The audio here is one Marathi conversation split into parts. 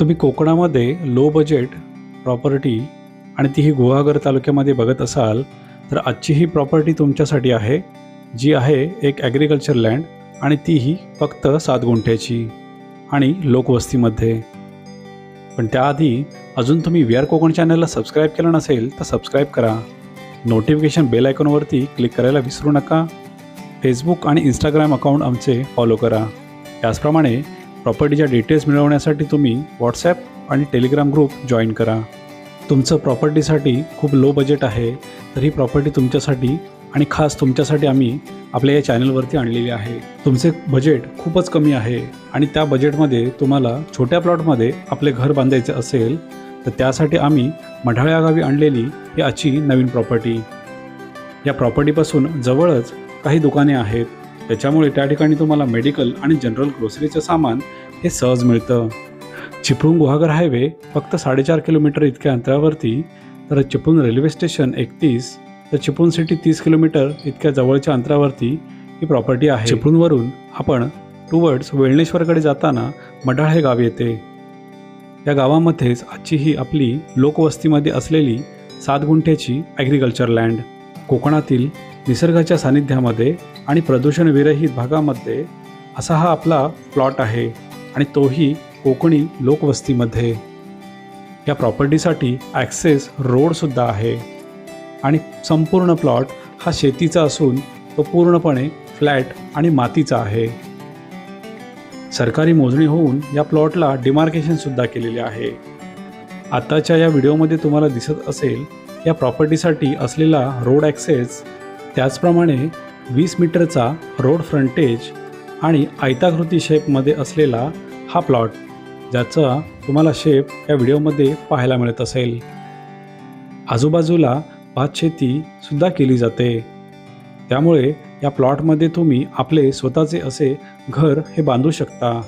तुम्ही कोकणामध्ये लो बजेट प्रॉपर्टी आणि तीही गुहागर तालुक्यामध्ये बघत असाल तर आजची ही प्रॉपर्टी तुमच्यासाठी आहे जी आहे एक ॲग्रिकल्चर लँड आणि तीही फक्त सात गुंठ्याची आणि लोकवस्तीमध्ये पण त्याआधी अजून तुम्ही वी आर कोकण चॅनलला सबस्क्राईब केलं नसेल तर सबस्क्राईब करा. नोटिफिकेशन बेल आयकॉनवरती क्लिक करायला विसरू नका. फेसबुक आणि इंस्टाग्राम अकाउंट आमचे फॉलो करा. त्याचप्रमाणे प्रॉपर्टीच्या डिटेल्स मिळवण्यासाठी तुम्ही व्हॉट्सॲप आणि टेलिग्राम ग्रुप जॉईन करा. तुमचं प्रॉपर्टीसाठी खूप लो बजेट आहे तर ही प्रॉपर्टी तुमच्यासाठी आणि खास तुमच्यासाठी आम्ही आपल्या या चॅनलवरती आणलेली आहे. तुमचे बजेट खूपच कमी आहे आणि त्या बजेटमध्ये तुम्हाला छोट्या प्लॉटमध्ये आपले घर बांधायचे असेल तर त्यासाठी आम्ही मढाळ्या गावी आणलेली ही आजची नवीन प्रॉपर्टी या प्रॉपर्टीपासून जवळच काही दुकाने आहेत. त्याच्यामुळे त्या ठिकाणी तुम्हाला मेडिकल आणि जनरल ग्रोसरीचं सामान हे सहज मिळतं. चिपळूण गुहागर हायवे फक्त साडेचार किलोमीटर इतक्या अंतरावरती तर चिपळूण रेल्वे स्टेशन एकतीस तर चिपळूण सिटी तीस किलोमीटर इतक्या जवळच्या अंतरावरती ही प्रॉपर्टी आहे. चिपळूणवरून आपण टुवर्ड्स वेळणेश्वरकडे जाताना मडाळ हे गाव येते. या गावामध्येच आजची ही आपली लोकवस्तीमध्ये असलेली सात गुंठ्याची ॲग्रिकल्चर लँड कोकणातील निसर्गाच्या सानिध्यामध्ये आणि प्रदूषणविरहित भागामध्ये असा हा आपला प्लॉट आहे आणि तोही कोकणी लोकवस्तीमध्ये. या प्रॉपर्टीसाठी ॲक्सेस रोडसुद्धा आहे आणि संपूर्ण प्लॉट हा शेतीचा असून तो पूर्णपणे फ्लॅट आणि मातीचा आहे. सरकारी मोजणी होऊन या प्लॉटला डिमार्केशनसुद्धा केलेले आहे. आत्ताच्या या व्हिडिओमध्ये तुम्हाला दिसत असेल या प्रॉपर्टीसाठी असलेला रोड ॲक्सेस त्याचप्रमाणे वीस मीटरचा रोड फ्रंटेज आणि आयताकृती शेपमध्ये असलेला हा प्लॉट ज्याचा तुम्हाला शेप या व्हिडिओमध्ये पाहायला मिळत असेल. आजूबाजूला भातशेतीसुद्धा केली जाते. त्यामुळे या प्लॉटमध्ये तुम्ही आपले स्वतःचे असे घर हे बांधू शकता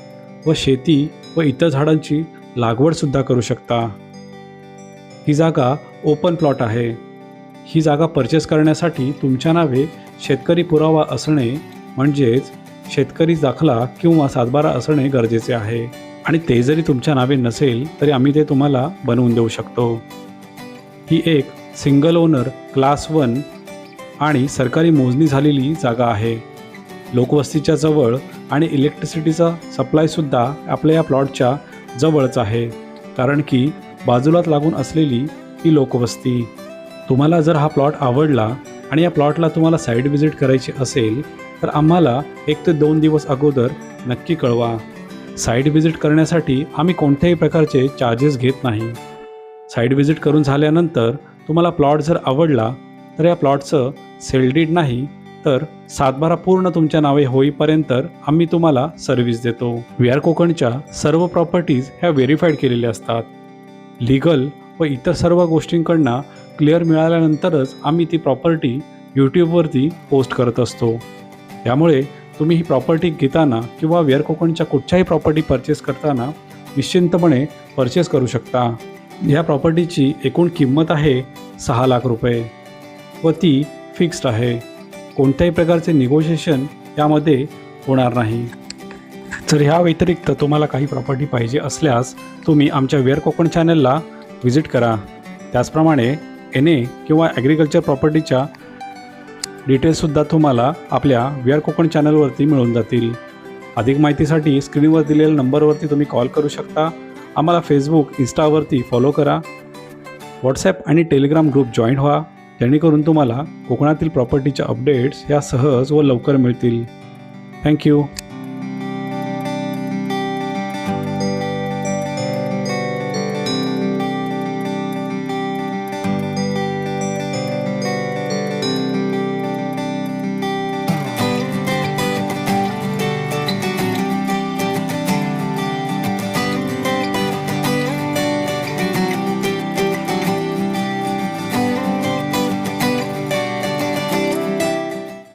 व शेती व इतर झाडांची लागवडसुद्धा करू शकता. ही जागा ओपन प्लॉट आहे. ही जागा परचेस करण्यासाठी तुमच्या नावे शेतकरी पुरावा असणे म्हणजेच शेतकरी दाखला किंवा सातबारा असणे गरजेचे आहे. आणि ते जरी तुमच्या नावे नसेल तरी आम्ही ते तुम्हाला बनवून देऊ शकतो. ही एक सिंगल ओनर क्लास वन आणि सरकारी मोजणी झालेली जागा आहे. लोकवस्तीच्या जवळ आणि इलेक्ट्रिसिटीचा सप्लायसुद्धा आपल्या या प्लॉटच्या जवळच आहे. कारण की बाजूलाच लागून असलेली ही लोकवस्ती. तुम्हाला जर हा प्लॉट आवडला आणि या प्लॉटला तुम्हाला साईड व्हिजिट करायची असेल तर आम्हाला एक ते दोन दिवस अगोदर नक्की कळवा. साईड व्हिजिट करण्यासाठी आम्ही कोणत्याही प्रकारचे चार्जेस घेत नाही. साईड व्हिजिट करून झाल्यानंतर तुम्हाला प्लॉट जर आवडला तर या प्लॉटचं सेल डीड नाही तर सातबारा पूर्ण तुमच्या नावे होईपर्यंत आम्ही तुम्हाला सर्व्हिस देतो. वी आर कोकणच्या सर्व प्रॉपर्टीज ह्या व्हेरीफाईड केलेल्या असतात. लिगल व इतर सर्व गोष्टींकडनं क्लिअर मिळाल्यानंतरच आम्ही ती प्रॉपर्टी यूट्यूबवरती पोस्ट करत असतो. त्यामुळे तुम्ही ही प्रॉपर्टी घेताना किंवा वेअर कोकणच्या कुठच्याही प्रॉपर्टी परचेस करताना निश्चिंतपणे परचेस करू शकता. या प्रॉपर्टीची एकूण किंमत आहे सहा लाख रुपये व ती फिक्स्ड आहे. कोणत्याही प्रकारचे निगोशिएशन यामध्ये होणार नाही. तर ह्या व्यतिरिक्त तुम्हाला काही प्रॉपर्टी पाहिजे असल्यास तुम्ही आमच्या वेअर कोकण चॅनलला व्हिजिट करा. त्याचप्रमाणे एन ए किंवा ॲग्रिकल्चर प्रॉपर्टीच्या डिटेल्ससुद्धा तुम्हाला आपल्या वेअर कोकण चॅनलवरती मिळून जातील. अधिक माहितीसाठी स्क्रीनवर दिलेल्या नंबरवरती तुम्ही कॉल करू शकता. आम्हाला फेसबुक इन्स्टावरती फॉलो करा. व्हॉट्सॲप आणि टेलिग्राम ग्रुप जॉईन व्हा. जेणेकरून तुम्हाला कोकणातील प्रॉपर्टीच्या अपडेट्स ह्या सहज व लवकर मिळतील. थँक्यू